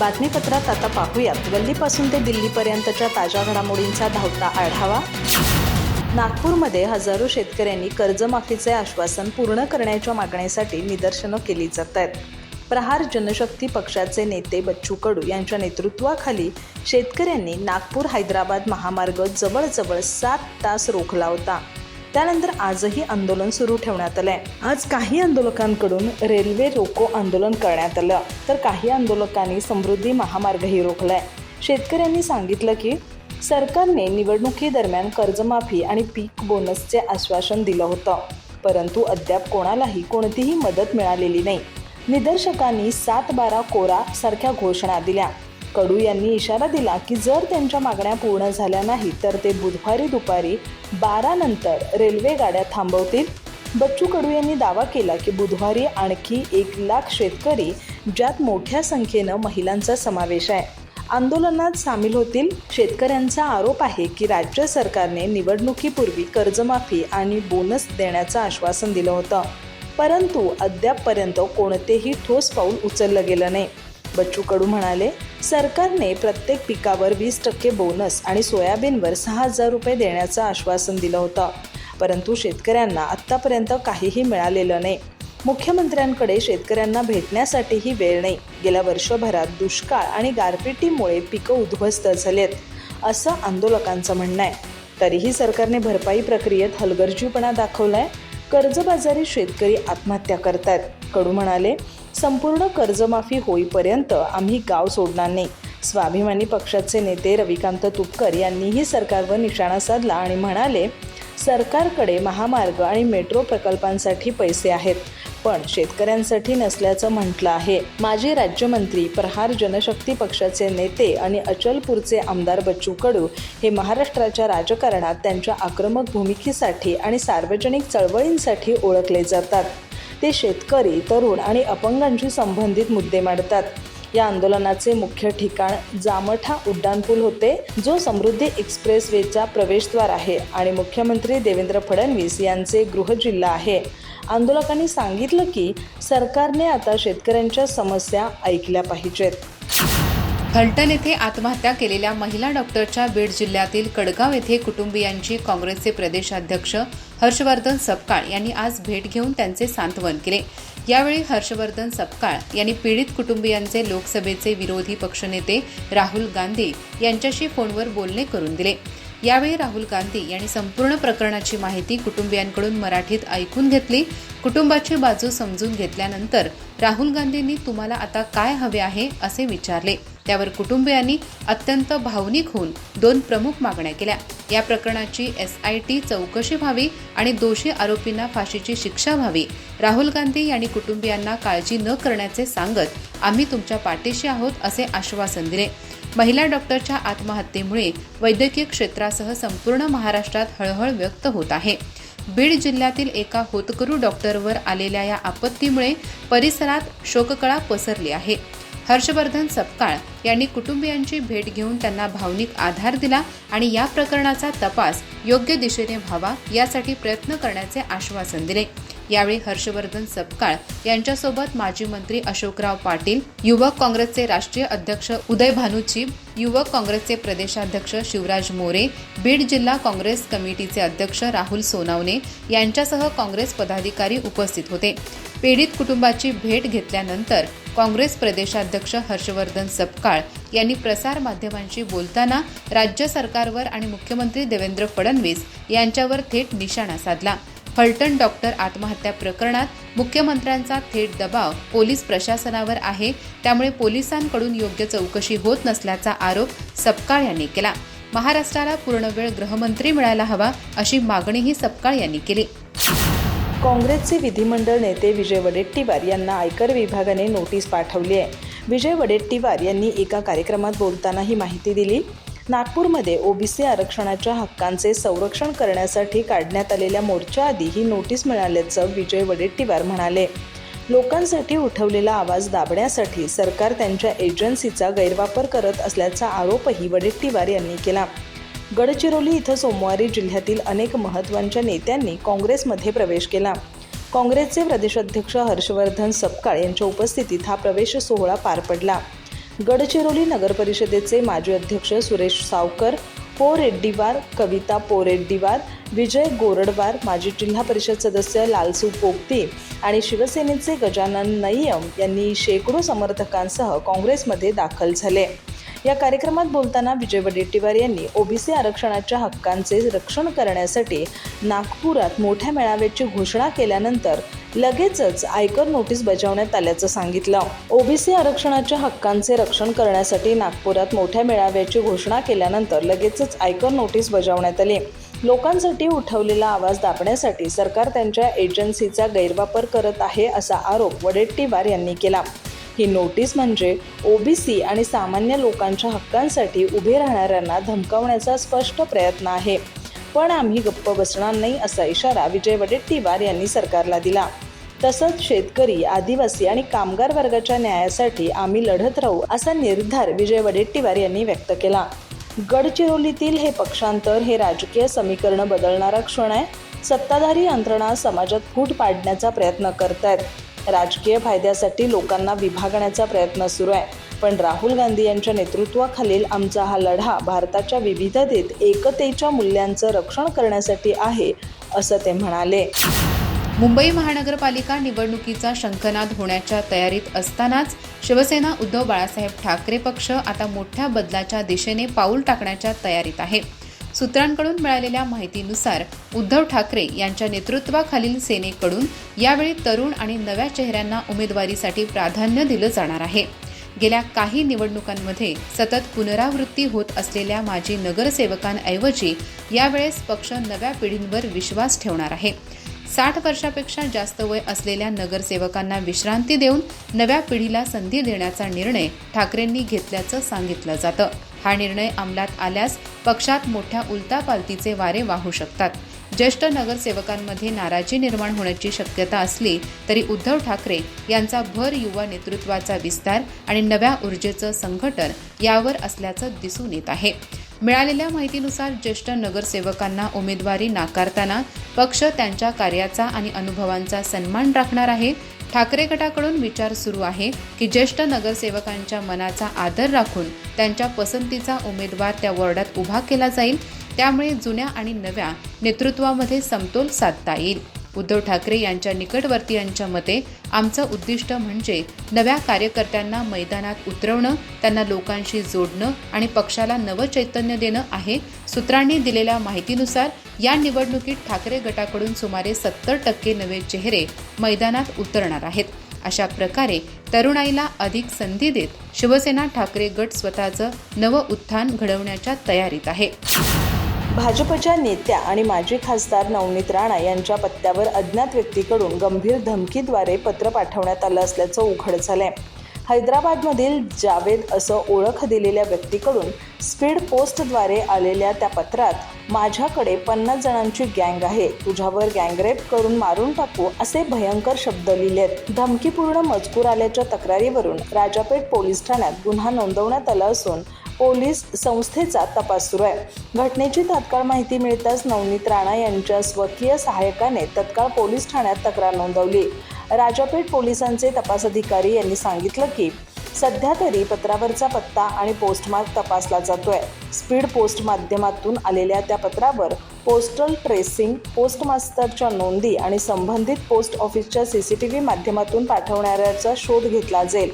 बातमीपत्रात आता पाहूयात. गल्लीपासून ते दिल्लीपर्यंतच्या ताज्या घडामोडींचा धावता आढावा. नागपूरमध्ये हजारो शेतकऱ्यांनी कर्जमाफीचे आश्वासन पूर्ण करण्याच्या मागणीसाठी निदर्शनं केली जात आहेत. प्रहार जनशक्ती पक्षाचे नेते बच्चू कडू यांच्या नेतृत्वाखाली शेतकऱ्यांनी नागपूर हैदराबाद महामार्ग जवळजवळ सात तास रोखला होता. त्यानंतर आजही आंदोलन सुरू ठेवण्यात आलंय. आज काही आंदोलकांकडून रेल्वे रोको आंदोलन करण्यात आलं. तर काही आंदोलकांनी समृद्धी महामार्गही रोखलाय. शेतकऱ्यांनी सांगितलं की सरकारने निवडणुकीदरम्यान कर्जमाफी आणि पीक बोनसचे आश्वासन दिलं होतं. परंतु अद्याप कोणालाही कोणतीही मदत मिळालेली नाही. निदर्शकांनी सात बारा कोरा सारख्या घोषणा दिल्या. कडू यांनी इशारा दिला की जर त्यांच्या मागण्या पूर्ण झाल्या नाही तर ते बुधवारी दुपारी बारा नंतर रेल्वे गाड्या थांबवतील. बच्चू कडू यांनी दावा केला की बुधवारी आणखी एक लाख शेतकरी ज्यात मोठ्या संख्येनं महिलांचा समावेश आहे. आंदोलनात सामील होतील. शेतकऱ्यांचा आरोप आहे की राज्य सरकारने निवडणुकीपूर्वी कर्जमाफी आणि बोनस देण्याचं आश्वासन दिलं होतं. परंतु अद्यापपर्यंत कोणतेही ठोस पाऊल उचललं गेलं नाही. बच्चू कडू म्हणाले सरकारने प्रत्येक पिकावर वीस टक्के बोनस आणि सोयाबीनवर सहा हजार रुपये देण्याचं आश्वासन दिलं होतं. परंतु शेतकऱ्यांना आत्तापर्यंत काहीही मिळालेलं नाही. मुख्यमंत्र्यांकडे शेतकऱ्यांना भेटण्यासाठीही वेळ नाही. गेल्या वर्षभरात दुष्काळ आणि गारपिटीमुळे पिकं उद्ध्वस्त झालेत असं आंदोलकांचं म्हणणं आहे. तरीही सरकारने भरपाई प्रक्रियेत हलगर्जीपणा दाखवलाय. कर्जबाजारी शेतकरी आत्महत्या करतायत. कडू म्हणाले संपूर्ण कर्जमाफी होईपर्यंत आम्ही गाव सोडणार नाही. स्वाभिमानी पक्षाचे नेते रविकांत तुपकर यांनीही सरकारवर निशाणा साधला आणि म्हणाले सरकारकडे महामार्ग आणि मेट्रो प्रकल्पांसाठी पैसे आहेत पण शेतकऱ्यांसाठी नसल्याचं म्हटलं आहे. माजी राज्यमंत्री प्रहार जनशक्ती पक्षाचे नेते आणि अचलपूरचे आमदार बच्चू कडू हे महाराष्ट्राच्या राजकारणात त्यांच्या आक्रमक भूमिकेसाठी आणि सार्वजनिक चळवळींसाठी ओळखले जातात. ते शेतकरी तरुण आणि अपंगांशी संबंधित मुद्दे मांडतात. या आंदोलनाचे मुख्य ठिकाण जामठा उड्डाणपूल होते जो समृद्धी एक्सप्रेसवेचा प्रवेशद्वार आहे आणि मुख्यमंत्री देवेंद्र फडणवीस यांचे गृहजिल्हा आहे. आंदोलकांनी सांगितलं की सरकारने आता शेतकऱ्यांच्या समस्या ऐकल्या पाहिजेत. फलटण येथे आत्महत्या केलेल्या महिला डॉक्टरच्या बीड जिल्ह्यातील कडगाव येथे कुटुंबियांची काँग्रेसचे प्रदेशाध्यक्ष हर्षवर्धन सपकाळ यांनी आज भेट घेऊन त्यांचे सांत्वन केले. यावेळी हर्षवर्धन सपकाळ यांनी पीडित कुटुंबियांचे लोकसभेचे विरोधी पक्षनेते राहुल गांधी यांच्याशी फोनवर बोलणे करून दिले. यावेळी राहुल गांधी यांनी संपूर्ण प्रकरणाची माहिती कुटुंबियांकडून मराठीत ऐकून घेतली. कुटुंबाची बाजू समजून घेतल्यानंतर राहुल गांधींनी तुम्हाला आता काय हवे आहे? असे विचारले. त्यावर कुटुंबियांनी अत्यंत भावनिक होऊन दोन प्रमुख मागण्या केल्या. या प्रकरणाची एस आय टी चौकशी व्हावी आणि दोषी आरोपींना फाशीची शिक्षा व्हावी. राहुल गांधी यांनी कुटुंबियांना काळजी न करण्याचे सांगत आम्ही तुमच्या पाठीशी आहोत असे आश्वासन दिले. महिला डॉक्टरच्या आत्महत्येमुळे वैद्यकीय क्षेत्रासह संपूर्ण महाराष्ट्रात हळहळ व्यक्त होत आहे. बीड जिल्ह्यातील एका होतकरू डॉक्टरवर आलेल्या या आपत्तीमुळे परिसरात शोककळा पसरली आहे. हर्षवर्धन सपकाळ यांनी कुटुंबियांची भेट घेऊन त्यांना भावनिक आधार दिला आणि या प्रकरणाचा तपास योग्य दिशेने व्हावा यासाठी प्रयत्न करण्याचे आश्वासन दिले. यावेळी हर्षवर्धन सपकाळ यांच्यासोबत माजी मंत्री अशोकराव पाटील युवक काँग्रेसचे राष्ट्रीय अध्यक्ष उदय भानुची युवक काँग्रेसचे प्रदेशाध्यक्ष शिवराज मोरे बीड जिल्हा काँग्रेस कमिटीचे अध्यक्ष राहुल सोनावणे यांच्यासह काँग्रेस पदाधिकारी उपस्थित होते. पीडित कुटुंबाची भेट घेतल्यानंतर काँग्रेस प्रदेशाध्यक्ष हर्षवर्धन सपकाळ यांनी प्रसार माध्यमांशी बोलताना राज्य सरकारवर आणि मुख्यमंत्री देवेंद्र फडणवीस यांच्यावर थेट निशाणा साधला. फलटण डॉक्टर आत्महत्या प्रकरणात मुख्यमंत्र्यांचा थेट दबाव पोलीस प्रशासनावर आहे. त्यामुळे पोलिसांकडून योग्य चौकशी होत नसल्याचा आरोप सपकाळ यांनी केला. महाराष्ट्राला पूर्णवेळ गृहमंत्री मिळायला हवा अशी मागणीही सपकाळ यांनी केली. काँग्रेसचे विधिमंडळ नेते विजय वडेट्टीवार यांना आयकर विभागाने नोटीस पाठवली आहे. विजय वडेट्टीवार यांनी एका कार्यक्रमात बोलताना ही माहिती दिली. नागपूरमध्ये ओबीसी आरक्षणाच्या हक्कांचे संरक्षण करण्यासाठी काढण्यात आलेल्या मोर्चाआधी ही नोटीस मिळाल्याचं विजय वडेट्टीवार म्हणाले. लोकांसाठी उठवलेला आवाज दाबण्यासाठी सरकार त्यांच्या एजन्सीचा गैरवापर करत असल्याचा आरोपही वडेट्टीवार यांनी केला. गडचिरोली इथं सोमवारी जिल्ह्यातील अनेक महत्त्वाच्या नेत्यांनी काँग्रेसमध्ये प्रवेश केला. काँग्रेसचे प्रदेशाध्यक्ष हर्षवर्धन सपकाळ यांच्या उपस्थितीत हा प्रवेश सोहळा पार पडला. गडचिरोली नगर परिषदेचे माजी अध्यक्ष सुरेश सावकर पोरेड्डीवार कविता पोरेड्डीवार विजय गोरडवार माजी जिल्हा परिषद सदस्य लालसू पोगती आणि शिवसेनेचे गजानन नय्यम यांनी शेकडो समर्थकांसह काँग्रेसमध्ये दाखल झाले. या कार्यक्रमात बोलताना विजय वडेट्टीवार यांनी ओबीसी आरक्षणाच्या हक्कांचे रक्षण करण्यासाठी नागपुरात मोठ्या मेळाव्याची घोषणा केल्यानंतर लगेचच आयकर नोटीस बजावण्यात आल्याचं सांगितलं. ओबीसी आरक्षणाच्या हक्कांचे रक्षण करण्यासाठी नागपुरात मोठ्या मेळाव्याची घोषणा केल्यानंतर लगेचच आयकर नोटीस बजावण्यात आली. लोकांसाठी उठवलेला आवाज दाबण्यासाठी सरकार त्यांच्या एजन्सीचा गैरवापर करत आहे असा आरोप वडेट्टीवार यांनी केला. ही नोटीस म्हणजे ओबीसी आणि सामान्य लोकांच्या हक्कांसाठी उभे राहणाऱ्यांना धमकावण्याचा स्पष्ट प्रयत्न आहे. पण आम्ही गप्प बसणार नाही असा इशारा विजय वडेट्टीवार यांनी सरकारला दिला. तसंच शेतकरी आदिवासी आणि कामगार वर्गाच्या न्यायासाठी आम्ही लढत राहू असा निर्धार विजय वडेट्टीवार यांनी व्यक्त केला. गडचिरोलीतील हे पक्षांतर हे राजकीय समीकरण बदलणारा क्षण आहे. सत्ताधारी यंत्रणा समाजात फूट पाडण्याचा प्रयत्न करत आहेत राजकीय फायद्यासाठी लोकांना विभागण्याचा प्रयत्न सुरू आहे. पण राहुल गांधी यांच्या नेतृत्वाखालील आमचा हा लढा भारताच्या विविधतेत एकतेच्या मूल्यांचं रक्षण करण्यासाठी आहे असं ते म्हणाले. मुंबई महानगरपालिका निवडणुकीचा शंखनाद होण्याच्या तयारीत असतानाच शिवसेना उद्धव बाळासाहेब ठाकरे पक्ष आता मोठ्या बदलाच्या दिशेने पाऊल टाकण्याच्या तयारीत आहे. सूत्रांकडून मिळालेल्या माहितीनुसार उद्धव ठाकरे यांच्या नेतृत्वाखालील सेनेकडून यावेळी तरुण आणि नव्या चेहऱ्यांना उमेदवारीसाठी प्राधान्य दिलं जाणार आहे. गेल्या काही निवडणुकांमध्ये सतत पुनरावृत्ती होत असलेल्या माजी नगरसेवकांऐवजी यावेळेस पक्ष नव्या पिढींवर विश्वास ठेवणार आहे. साठ वर्षापेक्षा जास्त वय असलेल्या नगरसेवकांना विश्रांती देऊन नव्या पिढीला संधी देण्याचा निर्णय ठाकरेंनी घेतल्याचं सांगितलं जातं. हा निर्णय अंमलात आल्यास पक्षात मोठ्या उलतापालतीचे वारे वाहू शकतात. ज्येष्ठ नगरसेवकांमध्ये नाराजी निर्माण होण्याची शक्यता असली तरी उद्धव ठाकरे यांचा भर युवा नेतृत्वाचा विस्तार आणि नव्या ऊर्जेचं संघटन यावर असल्याचं दिसून येत आहे. मिळालेल्या माहितीनुसार ज्येष्ठ नगरसेवकांना उमेदवारी नाकारताना पक्ष त्यांच्या कार्याचा आणि अनुभवांचा सन्मान राखणार आहे. ठाकरे गटाकडून विचार सुरू आहे की ज्येष्ठ नगरसेवकांच्या मनाचा आदर राखून त्यांच्या पसंतीचा उमेदवार त्या वॉर्डात उभा केला जाईल. त्यामुळे जुन्या आणि नव्या नेतृत्वामध्ये समतोल साधता येईल. उद्धव ठाकरे यांच्या निकटवर्तीयांच्या मते आमचं उद्दिष्ट म्हणजे नव्या कार्यकर्त्यांना मैदानात उतरवणं त्यांना लोकांशी जोडणं आणि पक्षाला नवं चैतन्य देणं आहे. सूत्रांनी दिलेल्या माहितीनुसार या निवडणुकीत ठाकरे गटाकडून सुमारे सत्तर टक्के नवे चेहरे मैदानात उतरणार आहेत. अशा प्रकारे तरुणाईला अधिक संधी देत शिवसेना ठाकरे गट स्वतःचं नवं उत्थान घडवण्याच्या तयारीत आहे. भाजपच्या नेत्या आणि माजी खासदार नवनीत राणा यांच्या पत्त्यावर अज्ञात व्यक्तीकडून गंभीर धमकीद्वारे पत्र पाठवण्यात आलं असल्याचं उघड झालंय. हैदराबादमधील जावेद असं ओळख दिलेल्या व्यक्तीकडून स्पीड पोस्टद्वारे आलेल्या त्या पत्रात माझ्याकडे पन्नास जणांची गँग आहे तुझ्यावर गँगरेप करून मारून टाकू असे भयंकर शब्द लिहिलेत. धमकीपूर्ण मजकूर आल्याच्या तक्रारीवरून राजापेठ पोलीस ठाण्यात गुन्हा नोंदवण्यात आला असून पोलीस संस्थेचा तपास सुरू आहे. घटनेची तात्काळ माहिती मिळताच नवनीत राणा यांच्या स्वकीय सहाय्यकाने तत्काळ पोलीस ठाण्यात तक्रार नोंदवली. राजापेठ पोलिसांचे तपास अधिकारी यांनी सांगितलं की सध्या तरी पत्रावरचा पत्ता आणि पोस्टमार्क तपासला जातोय. स्पीड पोस्ट माध्यमातून आलेल्या त्या पत्रावर पोस्टल ट्रेसिंग पोस्टमास्टरच्या नोंदी आणि संबंधित पोस्ट ऑफिसच्या सी सी टी व्ही माध्यमातून पाठवणाऱ्याचा शोध घेतला जाईल.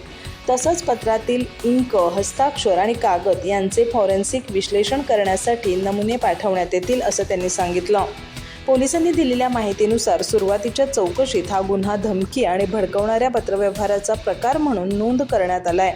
तसंच पत्रातील इंक हस्ताक्षर आणि कागद यांचे फॉरेन्सिक विश्लेषण करण्यासाठी नमुने पाठवण्यात येतील असं त्यांनी सांगितलं. पोलिसांनी दिलेल्या माहितीनुसार सुरुवातीच्या चौकशीत हा गुन्हा धमकी आणि भडकवणाऱ्या पत्रव्यवहाराचा प्रकार म्हणून नोंद करण्यात आलाय.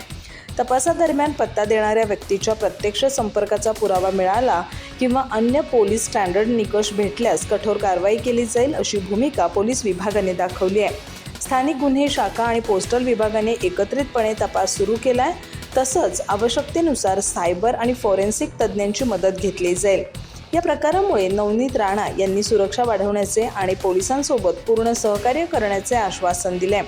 तपासादरम्यान पत्ता देणाऱ्या व्यक्तीच्या प्रत्यक्ष संपर्काचा पुरावा मिळाला किंवा अन्य पोलीस स्टँडर्ड निकष भेटल्यास कठोर कारवाई केली जाईल अशी भूमिका पोलीस विभागाने दाखवली आहे. स्थानिक गुन्हे शाखा आणि पोस्टल विभागाने एकत्रितपणे तपास सुरू केला आहे तसंच आवश्यकतेनुसार सायबर आणि फॉरेन्सिक तज्ज्ञांची मदत घेतली जाईल. या प्रकारामुळे नवनीत राणा यांनी सुरक्षा वाढवण्याचे आणि पोलिसांसोबत पूर्ण सहकार्य करण्याचे आश्वासन दिले.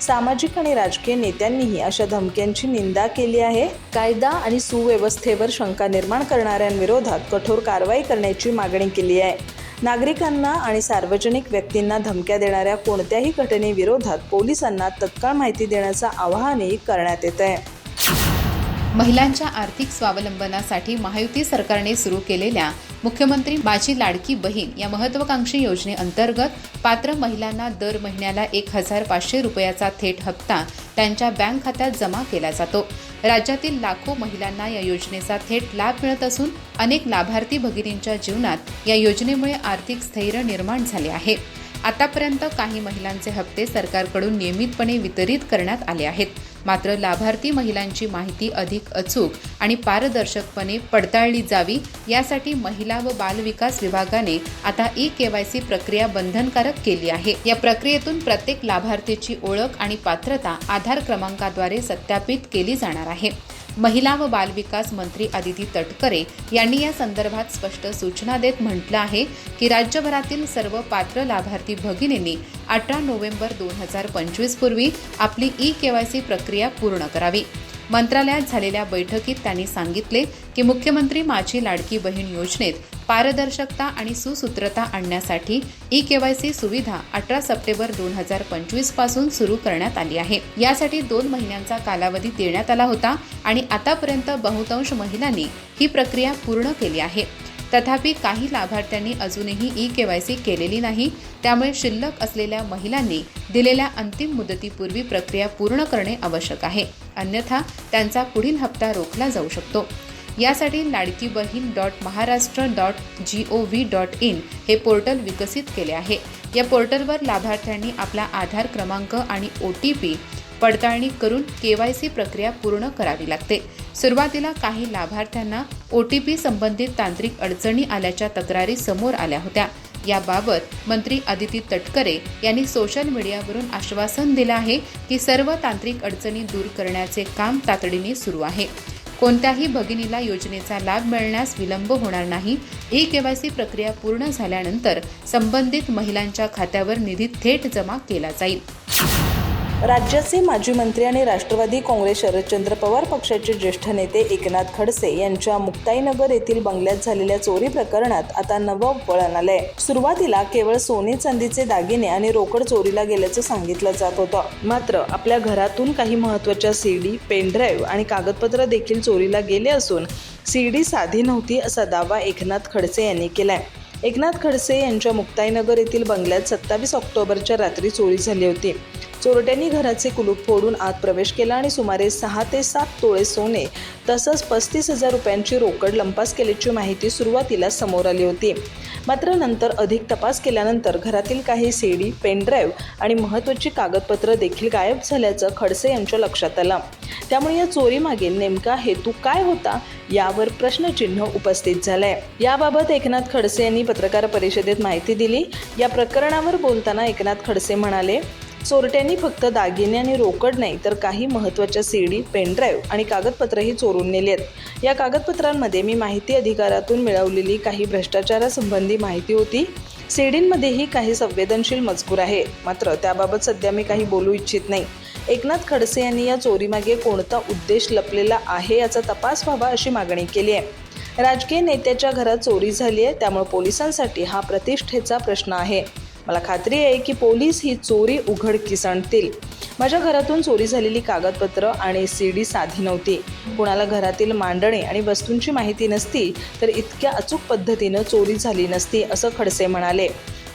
सामाजिक आणि राजकीय नेत्यांनीही अशा धमक्यांची निंदा केली आहे. कायदा आणि सुव्यवस्थेवर शंका निर्माण करणाऱ्यांविरोधात कठोर कारवाई करण्याची मागणी केली आहे. नागरिकांना आणि सार्वजनिक व्यक्तींना धमक्या देणाऱ्या कोणत्याही घटनेविरोधात पोलिसांना तत्काळ माहिती देण्याचं आवाहनही करण्यात येत आहे महिलांच्या आर्थिक स्वावलंबनासाठी महायुती सरकारने सुरू केलेल्या मुख्यमंत्री माझी लाडकी बहीण या महत्वाकांक्षी योजनेअंतर्गत पात्र महिलांना दर महिन्याला एक हजार पाचशे रुपयाचा थेट हप्ता त्यांच्या बँक खात्यात जमा केला जातो. राज्यातील लाखो महिलांना या योजनेचा थेट लाभ मिळत असून अनेक लाभार्थी भगिनींच्या जीवनात या योजनेमुळे आर्थिक स्थैर्य निर्माण झाले आहे. आतापर्यंत काही महिलांचे हप्ते सरकारकडून नियमितपणे वितरित करण्यात आले आहेत. मात्र लाभार्थी महिलांची माहिती अधिक अचूक आणि पारदर्शकपणे पडताळली जावी यासाठी महिला व बाल विकास विभागाने आता ई केवायसी प्रक्रिया बंधनकारक केली आहे. या प्रक्रियेतून प्रत्येक लाभार्थीची ओळख आणि पात्रता आधार क्रमांकाद्वारे सत्यापित केली जाणार आहे. महिला व बालविकास मंत्री आदिती तटकरे यांनी या संदर्भात स्पष्ट सूचना देत म्हटलं आहे की राज्यभरातील सर्व पात्र लाभार्थी भगिनींनी अठरा नोव्हेंबर दोन हजार पंचवीस पूर्वी आपली ई केवायसी प्रक्रिया पूर्ण करावी. मंत्रालयात झालेल्या बैठकीत त्यांनी सांगितले की मुख्यमंत्री माझी लाडकी बहीण योजनेत पारदर्शकता आणि सुसूत्रता आणण्यासाठी ई केवायसी सुविधा अठरा सप्टेंबर दोन हजार पंचवीसपासून सुरू करण्यात आली आहे. यासाठी दोन महिन्यांचा कालावधी देण्यात आला होता आणि आतापर्यंत बहुतांश महिलांनी ही प्रक्रिया पूर्ण केली आहे. तथापि काही लाभार्थ्यांनी अजूनही ई के वाय सी केलेली नाही. त्यामुळे शिल्लक असलेल्या महिलांनी दिलेल्या अंतिम मुदतीपूर्वी प्रक्रिया पूर्ण करणे आवश्यक आहे. अन्यथा त्यांचा पुढील हप्ता रोखला जाऊ शकतो. यासाठी Ladki Bahin dot Maharashtra dot G O V dot in हे पोर्टल विकसित केले आहे. या पोर्टलवर लाभार्थ्यांनी आपला आधार क्रमांक आणि ओ टी पी पडताळणी करून के वाय सी प्रक्रिया पूर्ण करावी लागते. सुरुवातीला काही लाभार्थ्यांना ओ टी पी संबंधित तांत्रिक अडचणी आल्याच्या तक्रारी समोर आल्या होत्या. याबाबत मंत्री आदिती तटकरे यांनी सोशल मीडियावरून आश्वासन दिलं आहे की सर्व तांत्रिक अडचणी दूर करण्याचे काम तातडीने सुरू आहे. कोणत्याही भगिनीला योजनेचा लाभ मिळण्यास विलंब होणार नाही. ई केवायसी प्रक्रिया पूर्ण झाल्यानंतर संबंधित महिलांच्या खात्यावर निधी थेट जमा केला जाईल. राज्याचे माजी मंत्री आणि राष्ट्रवादी काँग्रेस शरदचंद्र पवार पक्षाचे ज्येष्ठ नेते एकनाथ खडसे यांच्या मुक्ताईनगर येथील बंगल्यात झालेल्या चोरी प्रकरणात आता नवं वळण आलंय. सुरुवातीला केवळ सोने चांदीचे दागिने आणि रोकड चोरीला गेल्याचं सांगितलं जात होतं. मात्र आपल्या घरातून काही महत्त्वाच्या सीडी पेनड्राईव्ह आणि कागदपत्र देखील चोरीला गेले असून सीडी साधी नव्हती असा दावा एकनाथ खडसे यांनी केलाय. एकनाथ खडसे यांच्या मुक्ताईनगर येथील बंगल्यात सत्तावीस ऑक्टोबरच्या रात्री चोरी झाली होती. चोरट्यांनी घराचे कुलूप फोडून आत प्रवेश केला आणि सुमारे सहा ते सात तोळे सोने तसंच पस्तीस हजार रुपयांची रोकड लंपास केल्याची माहिती सुरुवातीला समोर आली होती. मात्र नंतर अधिक तपास केल्यानंतर घरातील काही सीडी पेनड्राईव्ह आणि महत्त्वाची कागदपत्र देखील गायब झाल्याचं खडसे यांच्या लक्षात आलं. त्यामुळे या चोरीमागील नेमका हेतू काय होता यावर प्रश्नचिन्ह उपस्थित झालंय. याबाबत एकनाथ खडसे यांनी पत्रकार परिषदेत माहिती दिली. या प्रकरणावर बोलताना एकनाथ खडसे म्हणाले चोरट्यांनी फक्त दागिने आणि रोकड नाही तर काही महत्त्वाच्या सीडी पेनड्राईव्ह आणि कागदपत्रही चोरून नेली आहेत. या कागदपत्रांमध्ये मी माहिती अधिकारातून मिळवलेली काही भ्रष्टाचारासंबंधी माहिती होती. सीडींमध्येही काही संवेदनशील मजकूर आहे. मात्र त्याबाबत सध्या मी काही बोलू इच्छित नाही. एकनाथ खडसे यांनी या चोरीमागे कोणता उद्देश लपलेला आहे याचा तपास व्हावा अशी मागणी केली आहे. राजकीय नेत्याच्या घरात चोरी झाली आहे त्यामुळे पोलिसांसाठी हा प्रतिष्ठेचा प्रश्न आहे. मला खात्री आहे की पोलीस ही चोरी उघडकीस आणतील माझ्या घरातून चोरी झालेली कागदपत्र आणि सी डी साधी नव्हती. कुणाला घरातील मांडणे आणि वस्तूंची माहिती नसती तर इतक्या अचूक पद्धतीनं चोरी झाली नसती असं खडसे म्हणाले.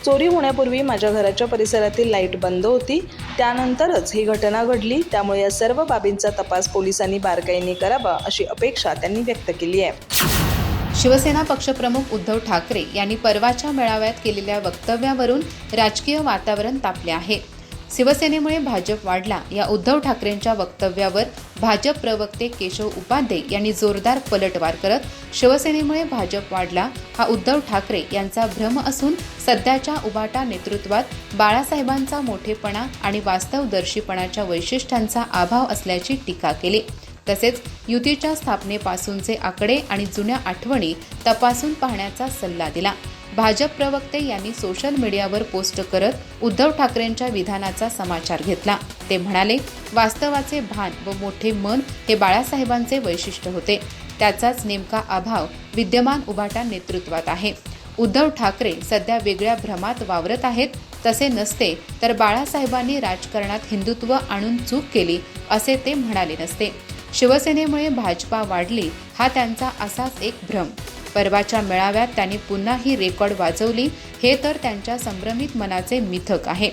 चोरी होण्यापूर्वी माझ्या घराच्या परिसरातील लाइट बंद होती. त्यानंतरच ही घटना घडली. त्यामुळे या सर्व बाबींचा तपास पोलिसांनी बारकाईने करावा अशी अपेक्षा त्यांनी व्यक्त केली आहे. शिवसेना पक्षप्रमुख उद्धव ठाकरे यांनी परवाच्या मेळाव्यात केलेल्या वक्तव्यावरून राजकीय वातावरण तापले आहे. शिवसेनेमुळे भाजप वाढला या उद्धव ठाकरेंच्या वक्तव्यावर भाजप प्रवक्ते केशव उपाध्ये यांनी जोरदार पलटवार करत शिवसेनेमुळे भाजप वाढला हा उद्धव ठाकरे यांचा भ्रम असून सध्याच्या उबाटा नेतृत्वात बाळासाहेबांचा मोठेपणा आणि वास्तवदर्शीपणाच्या वैशिष्ट्यांचा अभाव असल्याची टीका केली. तसेच युतीच्या स्थापनेपासूनचे आकडे आणि जुन्या आठवणी तपासून पाहण्याचा सल्ला दिला. भाजप प्रवक्ते यांनी सोशल मीडियावर पोस्ट करत उद्धव ठाकरेंच्या विधानाचा समाचार घेतला. ते म्हणाले वास्तवाचे भान व मोठे मन हे बाळासाहेबांचे वैशिष्ट्य होते. त्याचाच नेमका अभाव विद्यमान उभाटा नेतृत्वात आहे. उद्धव ठाकरे सध्या वेगळ्या भ्रमात वावरत आहेत. तसे नसते तर बाळासाहेबांनी राजकारणात हिंदुत्व आणून चूक केली असे ते म्हणाले नसते. शिवसेनेमुळे भाजपा वाढली हा त्यांचा असाच एक भ्रम. परवाच्या मेळाव्यात त्यांनी पुन्हा ही रेकॉर्ड वाजवली हे तर त्यांच्या संभ्रमित मनाचे मिथक आहे.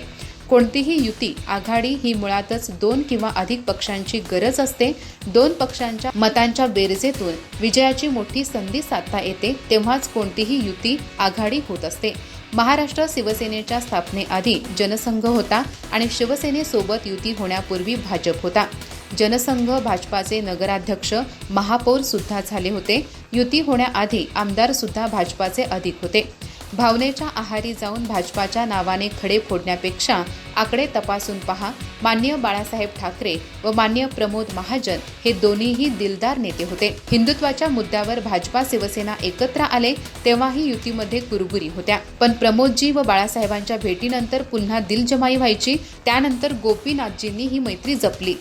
कोणतीही युती आघाडी ही मुळातच दोन किंवा अधिक पक्षांची गरज असते. दोन पक्षांच्या मतांच्या बेरजेतून विजयाची मोठी संधी साधता येते तेव्हाच कोणतीही युती आघाडी होत असते. महाराष्ट्र शिवसेनेच्या स्थापनेआधी जनसंघ होता आणि शिवसेनेसोबत युती होण्यापूर्वी भाजप होता. जनसंघ भाजपाचे नगराध्यक्ष महापौर सुद्धा झाले होते. युती होण्याआधी आमदार सुद्धा भाजपाचे अधिक होते. भावनेच्या आहारी जाऊन भाजपाच्या नावाने खडे फोडण्यापेक्षा आकडे तपासून पहा. मान्य बाळासाहेब ठाकरे व मान्य प्रमोद महाजन हे दोन्हीही दिलदार नेते होते. हिंदुत्वाच्या मुद्द्यावर भाजपा शिवसेना एकत्र आले तेव्हाही युतीमध्ये कुरबुरी होत्या. पण प्रमोदजी व बाळासाहेबांच्या भेटीनंतर पुन्हा दिलजमाई व्हायची. त्यानंतर गोपीनाथजींनी ही मैत्री जपली.